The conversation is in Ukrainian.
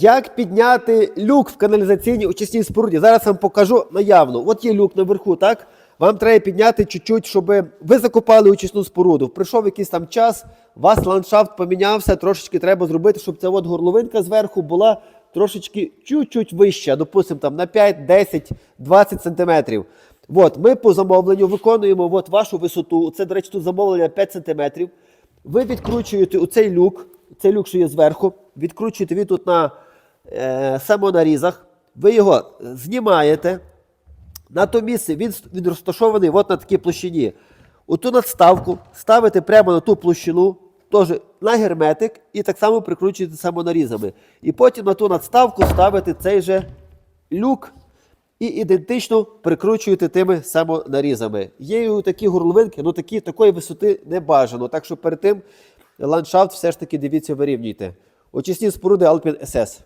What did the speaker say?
Як підняти люк в каналізаційній очисній споруді? Зараз вам покажу наявно. От є люк наверху, так? Вам треба підняти чуть-чуть, щоб ви закопали очисну споруду. Прийшов якийсь там час, у вас ландшафт помінявся, трошечки треба зробити, щоб ця от горловинка зверху була трошечки чуть-чуть вища, допустимо, там на 5, 10, 20 сантиметрів. От, ми по замовленню виконуємо от вашу висоту. Це, до речі, тут замовлення 5 сантиметрів. Ви відкручуєте оцей люк, цей люк, що є зверху, відкручуєте він тут на е, самонарізах, ви його знімаєте. На то місце він, він розташований от на такій площині. Оту надставку ставите прямо на ту площину, теж на герметик, і так само прикручуєте самонарізами. І потім на ту надставку ставите цей же люк і ідентично прикручуєте тими самонарізами. Є і такі горловинки, ну такі, такої висоти не бажано. Так що перед тим ландшафт все ж таки дивіться, вирівнюйте. Очисні споруди Alpine SS.